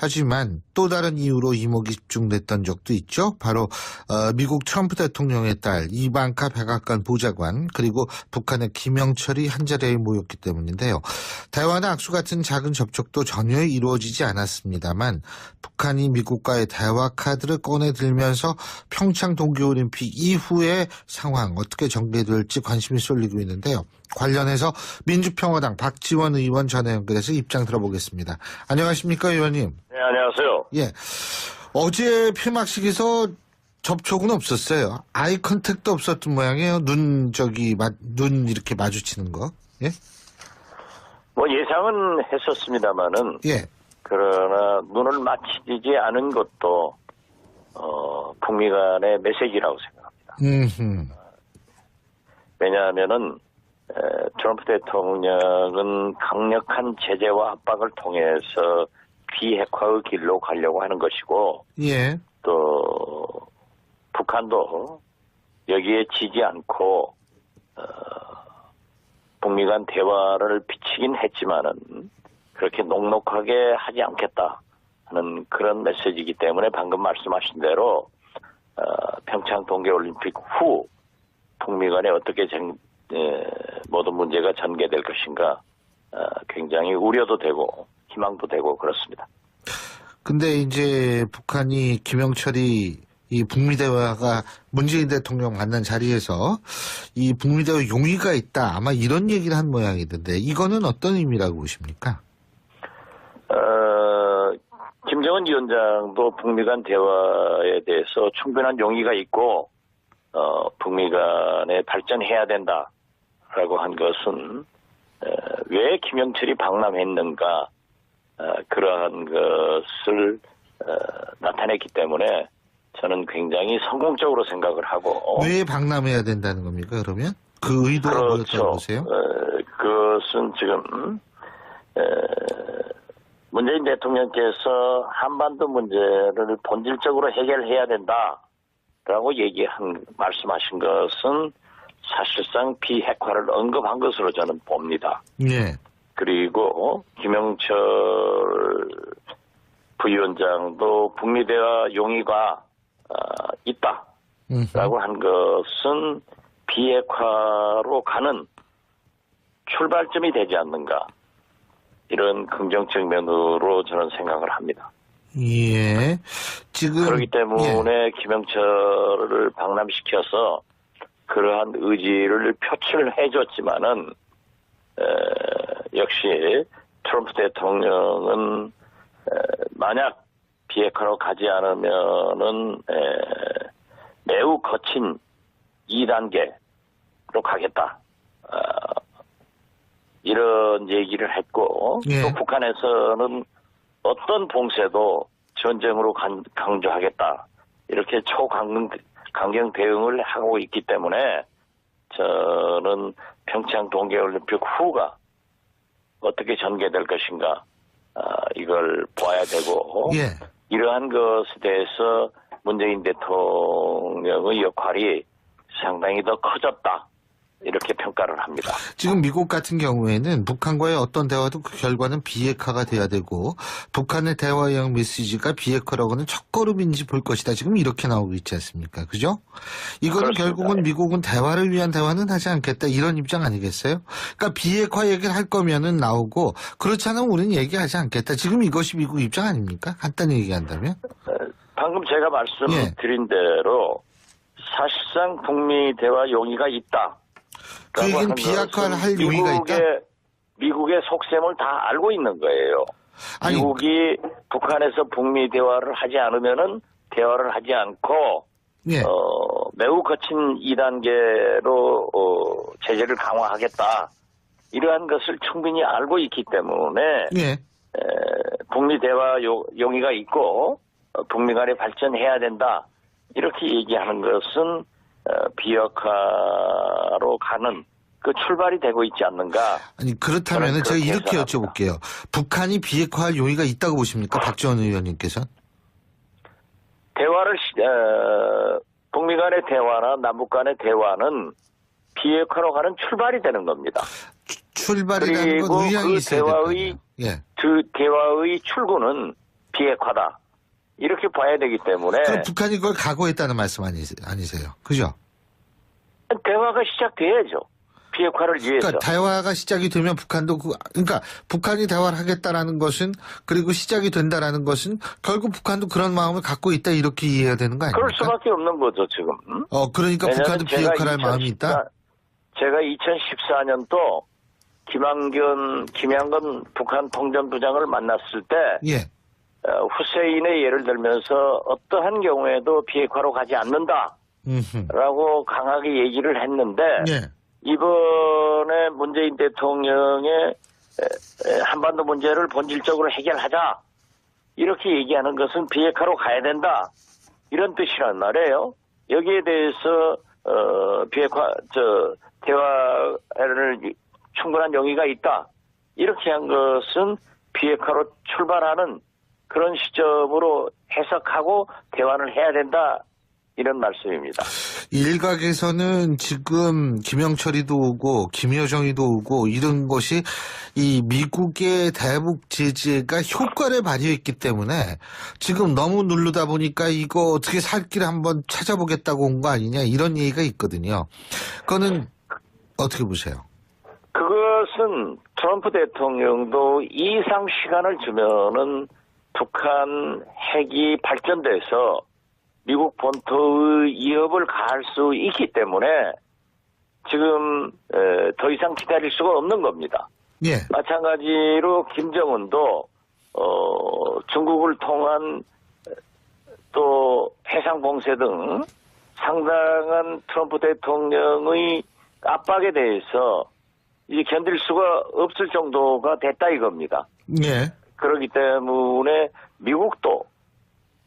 하지만 또 다른 이유로 이목이 집중됐던 적도 있죠. 바로 어, 미국 트럼프 대통령의 딸 이방카 백악관 보좌관 그리고 북한의 김영철이 한 자리에 모였기 때문인데요. 대화나 악수 같은 작은 접촉도 전혀 이루어지지 않았습니다만 북한이 미국과의 대화 카드를 꺼내 들면서 평창 동계올림픽 이후의 상황 어떻게 전개될지 관심이 쏠리고 있는데요. 관련해서 민주평화당 박지원 의원 전화 연결해서 입장 들어보겠습니다. 안녕하십니까 의원님. 네, 안녕하세요. 예. 어제 폐막식에서 접촉은 없었어요. 아이 컨택도 없었던 모양이에요. 눈 저기 마- 눈 이렇게 마주치는 거. 예? 뭐 예상은 했었습니다마는 예. 그러나 눈을 맞추지 않은 것도 어, 북미 간의 메시지라고 생각합니다. 음. 왜냐하면은 에, 트럼프 대통령은 강력한 제재와 압박을 통해서 비핵화의 길로 가려고 하는 것이고 예. 또 북한도 여기에 지지 않고 어, 북미 간 대화를 비치긴 했지만은 그렇게 녹록하게 하지 않겠다 하는 그런 메시지이기 때문에 방금 말씀하신 대로 어, 평창 동계올림픽 후 북미 간에 어떻게 모든 문제가 전개될 것인가 어, 굉장히 우려도 되고 희망도 되고 그렇습니다. 근데 이제 북한이 김영철이 이 북미 대화가 문재인 대통령 만난 자리에서 이 북미 대화 용의가 있다. 아마 이런 얘기를 한 모양이던데 이거는 어떤 의미라고 보십니까? 어, 김정은 위원장도 북미 간 대화에 대해서 충분한 용의가 있고, 어, 북미 간에 발전해야 된다 라고 한 것은, 어, 왜 김영철이 방남했는가, 어, 그러한 것을, 어, 나타냈기 때문에 저는 굉장히 성공적으로 생각을 하고, 왜 방남해야 된다는 겁니까? 그러면 그 의도가 뭐였다고 보세요? 어, 그것은 지금 에, 문재인 대통령께서 한반도 문제를 본질적으로 해결해야 된다라고 얘기한 말씀하신 것은 사실상 비핵화를 언급한 것으로 저는 봅니다. 예. 그리고 김영철 부위원장도 북미 대화 용의가 어, 있다. 음. 라고 한 것은 비핵화로 가는 출발점이 되지 않는가. 이런 긍정적 면으로 저는 생각을 합니다. 예. 지금 그렇기 예. 때문에 김영철을 방남시켜서 그러한 의지를 표출해 줬지만은 에, 역시 트럼프 대통령은 에, 만약 비핵화로 가지 않으면은 에, 매우 거친 2단계로 가겠다. 어, 이런 얘기를 했고 예. 또 북한에서는 어떤 봉쇄도 전쟁으로 간- 강조하겠다. 이렇게 초강경 강경 대응을 하고 있기 때문에 저는 평창 동계올림픽 후가 어떻게 전개될 것인가 아, 이걸 봐야 되고 예. 이러한 것에 대해서 문재인 대통령의 역할이 상당히 더 커졌다 이렇게 평가를 합니다. 지금 미국 같은 경우에는 북한과의 어떤 대화도 그 결과는 비핵화가 돼야 되고 북한의 대화형 메시지가 비핵화라고는 첫걸음인지 볼 것이다. 지금 이렇게 나오고 있지 않습니까? 그죠? 이거는 그렇습니다. 결국은 예. 미국은 대화를 위한 대화는 하지 않겠다. 이런 입장 아니겠어요? 그러니까 비핵화 얘기를 할 거면은 나오고 그렇지 않으면 우리는 얘기하지 않겠다. 지금 이것이 미국 입장 아닙니까? 간단히 얘기한다면? 어, 방금 제가 예. 말씀드린 대로 사실상 북미 대화 용의가 있다. 그 얘기는 비핵화를 할 용의가 있다? 미국의, 미국의 속셈을 다 알고 있는 거예요. 아니, 미국이 북한에서 북미 대화를 하지 않으면은 대화를 하지 않고 예. 어, 매우 거친 2단계로 어, 제재를 강화하겠다. 이러한 것을 충분히 알고 있기 때문에 예. 에, 북미 대화 요- 용의가 있고 어, 북미 간에 발전해야 된다. 이렇게 얘기하는 것은 어, 비핵화로 가는 그 출발이 되고 있지 않는가. 아니 그렇다면은 저는 제가 이렇게. 여쭤볼게요. 북한이 비핵화할 용의가 있다고 보십니까, 박지원 의원님께서? 대화를 시- 어, 북미 간의 대화나 남북 간의 대화는 비핵화로 가는 출발이 되는 겁니다. 출발이라는 그리고 그 대화의. 예. 그 대화의 출구는 비핵화다. 이렇게 봐야 되기 때문에 그럼 북한이 그걸 각오했다는 말씀 아니, 아니세요? 그죠? 대화가 시작돼야죠. 비핵화를 위해서. 그러니까 대화가 시작이 되면 북한도 그 그러니까 북한이 대화를 하겠다라는 것은 그리고 시작이 된다라는 것은 결국 북한도 그런 마음을 갖고 있다 이렇게 이해해야 되는 거 아닙니까? 그럴 수밖에 없는 거죠, 지금. 음? 어 그러니까 북한도 비핵화할 마음이 2014 있다. 제가 2014년도 김한견, 김양건 북한 통전부장을 만났을 때 예. 어, 후세인의 예를 들면서 어떠한 경우에도 비핵화로 가지 않는다라고. 강하게 얘기를 했는데 예. 이번에 문재인 대통령의 한반도 문제를 본질적으로 해결하자 이렇게 얘기하는 것은 비핵화로 가야 된다 이런 뜻이란 말이에요. 여기에 대해서 어, 비핵화 저 대화를 충분한 용의가 있다 이렇게 한 것은 비핵화로 출발하는 그런 시점으로 해석하고 대화를 해야 된다 이런 말씀입니다. 일각에서는 지금 김영철이도 오고 김여정이도 오고 이런 것이 이 미국의 대북 제재가 효과를 발휘했기 때문에 지금 너무 누르다 보니까 이거 어떻게 살 길을 한번 찾아보겠다고 온 거 아니냐 이런 얘기가 있거든요. 그거는 어떻게 보세요? 그것은 트럼프 대통령도 이상 시간을 주면은 북한 핵이 발전돼서 미국 본토의 위협을 가할 수 있기 때문에 지금 에, 더 이상 기다릴 수가 없는 겁니다. 예. 마찬가지로 김정은도 어, 중국을 통한 또 해상 봉쇄 등 상당한 트럼프 대통령의 압박에 대해서 이제 견딜 수가 없을 정도가 됐다 이겁니다. 예. 그렇기 때문에 미국도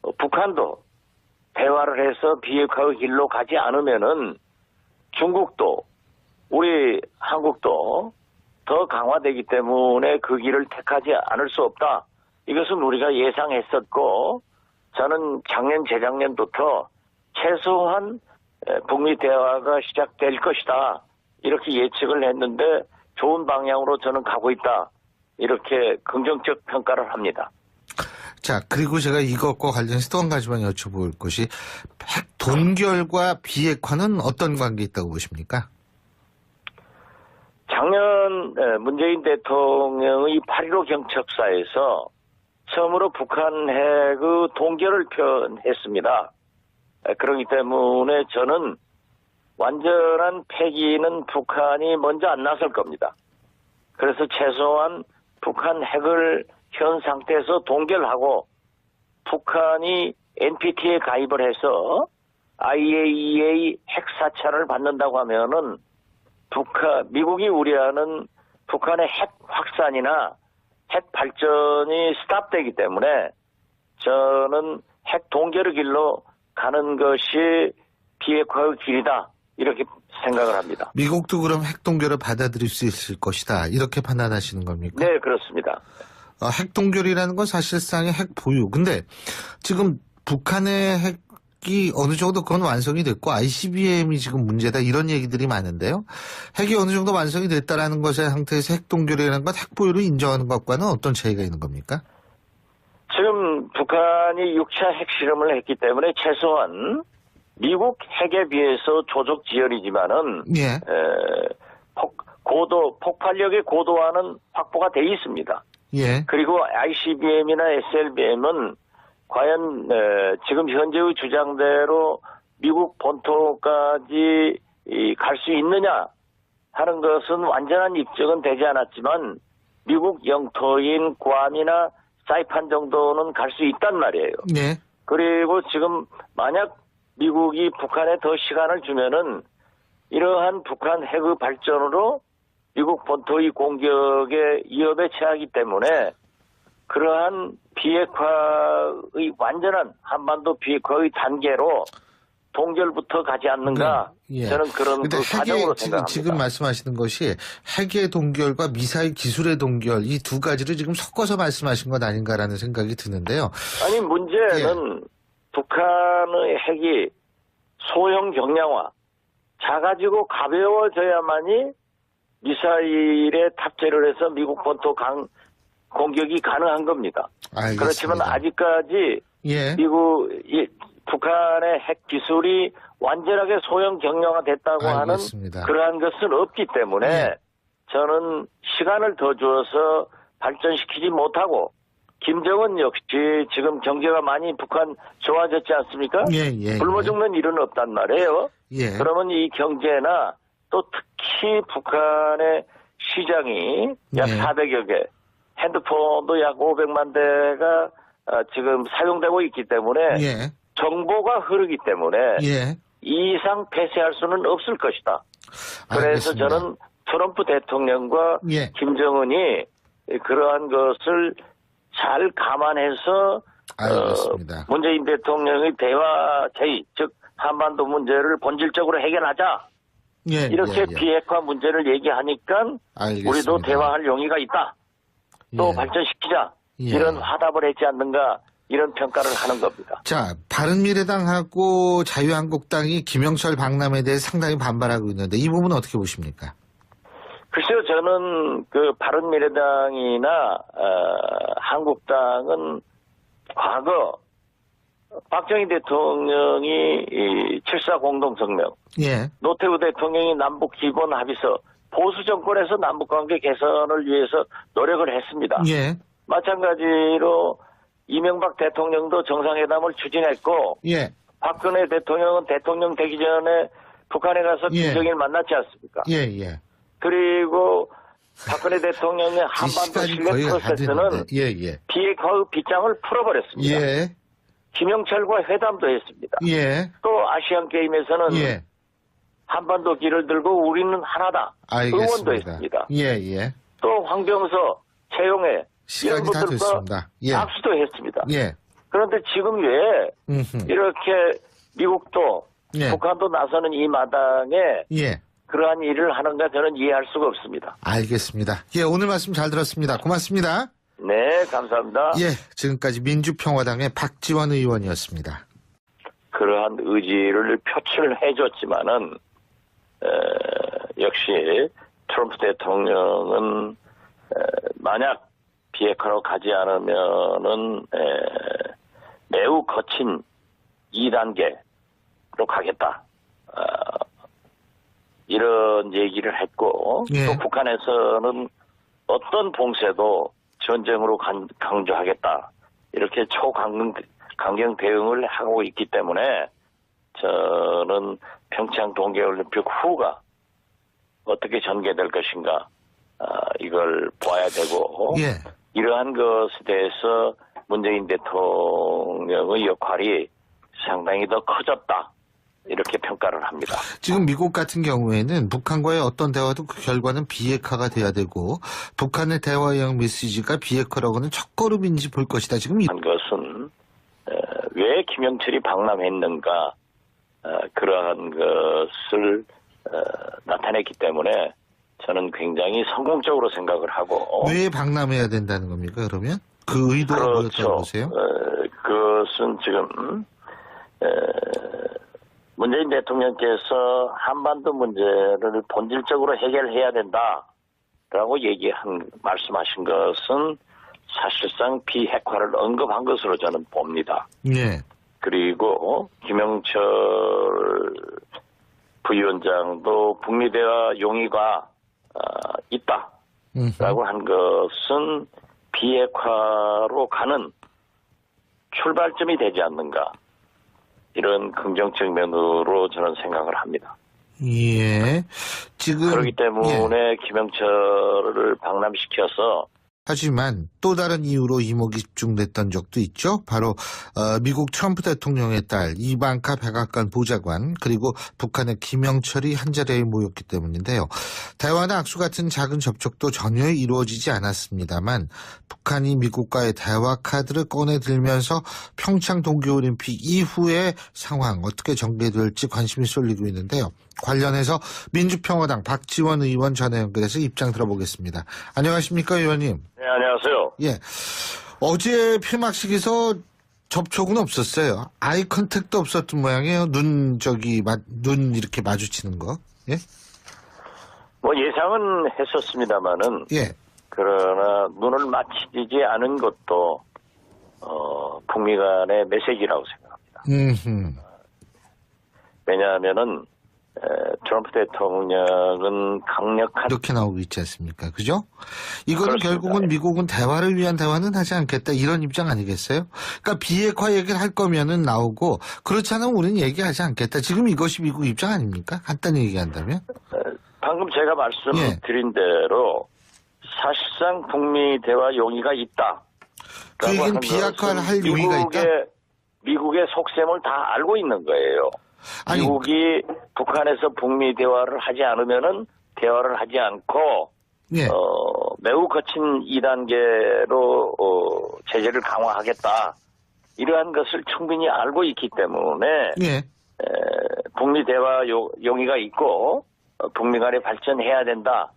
어, 북한도 대화를 해서 비핵화의 길로 가지 않으면은 중국도 우리 한국도 더 강화되기 때문에 그 길을 택하지 않을 수 없다. 이것은 우리가 예상했었고 저는 작년 재작년부터 최소한 에, 북미 대화가 시작될 것이다. 이렇게 예측을 했는데 좋은 방향으로 저는 가고 있다. 이렇게 긍정적 평가를 합니다. 자, 그리고 제가 이것과 관련해서 또 한 가지만 여쭤볼 것이 핵 동결과 비핵화는 어떤 관계 있다고 보십니까? 작년 에, 문재인 대통령의 8.15 경첩사에서 처음으로 북한 핵의 동결을 표현했습니다. 에, 그렇기 때문에 저는 완전한 폐기는 북한이 먼저 안 나설 겁니다. 그래서 최소한 북한 핵을 현 상태에서 동결하고 북한이 NPT에 가입을 해서 IAEA 핵 사찰을 받는다고 하면은 북한 미국이 우려하는 북한의 핵 확산이나 핵 발전이 스탑되기 때문에 저는 핵 동결의 길로 가는 것이 비핵화의 길이다. 이렇게 생각을 합니다. 미국도 그럼 핵 동결을 받아들일 수 있을 것이다. 이렇게 판단하시는 겁니까? 네 그렇습니다. 어, 핵 동결이라는 건 사실상의 핵 보유. 근데 지금 북한의 핵이 어느 정도 그건 완성이 됐고 ICBM이 지금 문제다 이런 얘기들이 많은데요. 핵이 어느 정도 완성이 됐다라는 것의 상태에서 핵 동결이라는 건핵 보유를 인정하는 것과는 어떤 차이가 있는 겁니까? 지금 북한이 6차 핵실험을 했기 때문에 최소한 미국 핵에 비해서 조적 지연이지만은 예. 에, 폭, 고도 폭발력의 고도화는 확보가 돼 있습니다. 예. 그리고 ICBM이나 SLBM은 과연 에, 지금 현재의 주장대로 미국 본토까지 갈 수 있느냐 하는 것은 완전한 입증은 되지 않았지만 미국 영토인 괌이나 사이판 정도는 갈 수 있단 말이에요. 예. 그리고 지금 만약 미국이 북한에 더 시간을 주면은 이러한 북한 핵의 발전으로 미국 본토의 공격에 위협에 처하기 때문에 그러한 비핵화의 완전한 한반도 비핵화의 단계로 동결부터 가지 않는가 예. 저는 그런 그 과정으로 생각합니다. 지금 말씀하시는 것이 핵의 동결과 미사일 기술의 동결 이 두 가지를 지금 섞어서 말씀하신 것 아닌가라는 생각이 드는데요. 아니 문제는 예. 북한의 핵이 소형 경량화 작아지고 가벼워져야만이 미사일에 탑재를 해서 미국 본토 강 공격이 가능한 겁니다. 알겠습니다. 그렇지만 아직까지 예. 미국 이 북한의 핵 기술이 완전하게 소형 경량화 됐다고 하는 알겠습니다. 그러한 것은 없기 때문에 예. 저는 시간을 더 주어서 발전시키지 못하고 김정은 역시 지금 경제가 많이 북한 좋아졌지 않습니까? 예, 예. 굶어 죽는 일은 없단 말이에요. 예. 그러면 이 경제나 또 특히 북한의 시장이 약 네. 400여 개, 핸드폰도 약 500만 대가 어, 지금 사용되고 있기 때문에 예. 정보가 흐르기 때문에 예. 이 이상 폐쇄할 수는 없을 것이다. 그래서 알겠습니다. 저는 트럼프 대통령과 예. 김정은이 그러한 것을 잘 감안해서 알겠습니다. 어, 문재인 대통령의 대화 제의, 즉 한반도 문제를 본질적으로 해결하자. 예. 이렇게 예, 예. 비핵화 문제를 얘기하니까 알겠습니다. 우리도 대화할 용의가 있다. 또 예. 발전시키자. 예. 이런 화답을 했지 않는가 이런 평가를 하는 겁니다. 자, 바른미래당하고 자유한국당이 김영철 박람회에 대해 상당히 반발하고 있는데 이 부분은 어떻게 보십니까? 글쎄요, 저는 그 바른미래당이나 어, 한국당은 과거 박정희 대통령이 이7.4 공동성명, 예. 노태우 대통령이 남북 기본 합의서, 보수 정권에서 남북 관계 개선을 위해서 노력을 했습니다. 예. 마찬가지로 이명박 대통령도 정상회담을 추진했고 예. 박근혜 대통령은 대통령 되기 전에 북한에 가서 예. 김정일 만났지 않습니까? 예. 예. 그리고 박근혜 대통령의 이 한반도 신뢰 프로세스는. 예. 예. 비핵화의 빗장을 풀어버렸습니다. 예. 김영철과 회담도 했습니다. 예. 또 아시안 게임에서는 예. 한반도 길을 들고 우리는 하나다. 알겠습니다. 했습니다. 예. 예. 또 황병서, 최용해 시간이 다 됐습니다. 예. 악수도 했습니다. 예. 그런데 지금 왜 음흠. 이렇게 미국도 예. 북한도 나서는 이 마당에 예. 그러한 일을 하는가 저는 이해할 수가 없습니다. 알겠습니다. 예, 오늘 말씀 잘 들었습니다. 고맙습니다. 네, 감사합니다. 예, 지금까지 민주평화당의 박지원 의원이었습니다. 그러한 의지를 표출해 줬지만은 역시 트럼프 대통령은 에, 만약 비핵화로 가지 않으면은 에, 매우 거친 2단계로 가겠다. 어, 이런 얘기를 했고 예. 또 북한에서는 어떤 봉쇄도 전쟁으로 간- 강조하겠다. 이렇게 초강경 강경 대응을 하고 있기 때문에 저는 평창 동계올림픽 후가 어떻게 전개될 것인가 아, 이걸 봐야 되고 예. 이러한 것에 대해서 문재인 대통령의 역할이 상당히 더 커졌다 이렇게 평가를 합니다. 지금 미국 같은 경우에는 북한과의 어떤 대화도 그 결과는 비핵화가 돼야 되고 북한의 대화형 메시지가 비핵화라고는 첫걸음인지 볼 것이다. 지금 이- 한 것은 어, 왜 김영철이 박람했는가 어, 그러한 것을 어, 나타냈기 때문에 저는 굉장히 성공적으로 생각을 하고 왜 박람해야 된다는 겁니까? 그러면 그 의도가 뭐였다고 그렇죠. 보세요? 어, 그것은 지금 에, 문재인 대통령께서 한반도 문제를 본질적으로 해결해야 된다라고 얘기한 말씀하신 것은 사실상 비핵화를 언급한 것으로 저는 봅니다. 예. 그리고 김영철 부위원장도 북미 대화 용의가 어, 있다라고. 한 것은 비핵화로 가는 출발점이 되지 않는가 이런 긍정적 면으로 저는 생각을 합니다. 예. 지금 그렇기 예. 때문에 김영철을 박람시켜서 하지만 또 다른 이유로 이목이 집중됐던 적도 있죠. 바로 어, 미국 트럼프 대통령의 딸 이방카 백악관 보좌관 그리고 북한의 김영철이 한자리에 모였기 때문인데요. 대화나 악수 같은 작은 접촉도 전혀 이루어지지 않았습니다만 북한이 미국과의 대화 카드를 꺼내 들면서 평창 동계올림픽 이후의 상황 어떻게 전개될지 관심이 쏠리고 있는데요. 관련해서 민주평화당 박지원 의원 전화 연결해서 입장 들어보겠습니다. 안녕하십니까 의원님? 네, 안녕하세요. 예. 어제 폐막식에서 접촉은 없었어요. 아이 컨택도 없었던 모양이에요. 눈 저기 마- 눈 이렇게 마주치는 거. 예? 뭐 예상은 했었습니다마는 예. 그러나 눈을 맞추지 않은 것도 어, 북미 간의 메시지라고 생각합니다. 음, 왜냐하면은 에, 트럼프 대통령은 강력한 이렇게 나오고 있지 않습니까? 그죠? 이거는 그렇습니다. 결국은 미국은 대화를 위한 대화는 하지 않겠다 이런 입장 아니겠어요? 그러니까 비핵화 얘기를 할 거면은 나오고 그렇지 않으면 우리는 얘기하지 않겠다. 지금 이것이 미국 입장 아닙니까? 간단히 얘기한다면. 방금 제가 말씀드린 대로 사실상 북미 대화 용의가 있다. 그 얘기는 비핵화를 할 용의가 있다? 미국의 속셈을 다 알고 있는 거예요. 아니 미국이 북한에서 북미 대화를 하지 않으면은 대화를 하지 않고 예. 어, 매우 거친 2단계로 어, 제재를 강화하겠다. 이러한 것을 충분히 알고 있기 때문에 예. 에, 북미 대화 요- 용의가 있고 어, 북미 간에 발전해야 된다.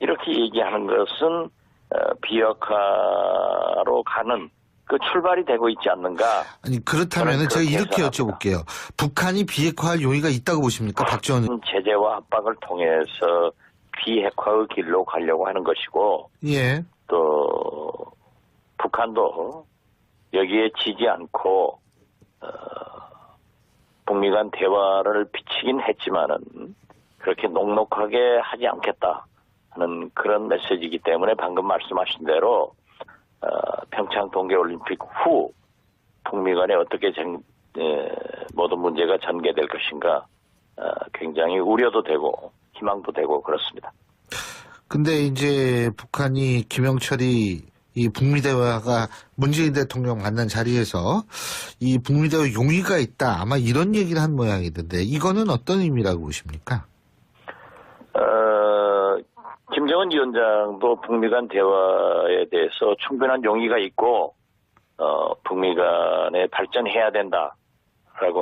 이렇게 얘기하는 것은 어, 비핵화로 가는 그 출발이 되고 있지 않는가. 아니 그렇다면은 저는 제가 이렇게. 여쭤볼게요. 북한이 비핵화할 용의가 있다고 보십니까? 박지원 의원. 제재와 압박을 통해서 비핵화의 길로 가려고 하는 것이고 예. 또 북한도 여기에 지지 않고 어, 북미 간 대화를 비치긴 했지만은 그렇게 녹록하게 하지 않겠다 하는 그런 메시지이기 때문에 방금 말씀하신 대로 어, 평창 동계올림픽 후 북미 간에 어떻게 전, 에, 모든 문제가 전개될 것인가 어, 굉장히 우려도 되고 희망도 되고 그렇습니다. 근데 이제 북한이 김영철이 이 북미 대화가 문재인 대통령 만난 자리에서 이 북미 대화 용의가 있다 아마 이런 얘기를 한 모양이던데 이거는 어떤 의미라고 보십니까? 어, 김정은 위원장도 북미 간 대화에 대해서 충분한 용의가 있고, 어, 북미 간에 발전해야 된다라고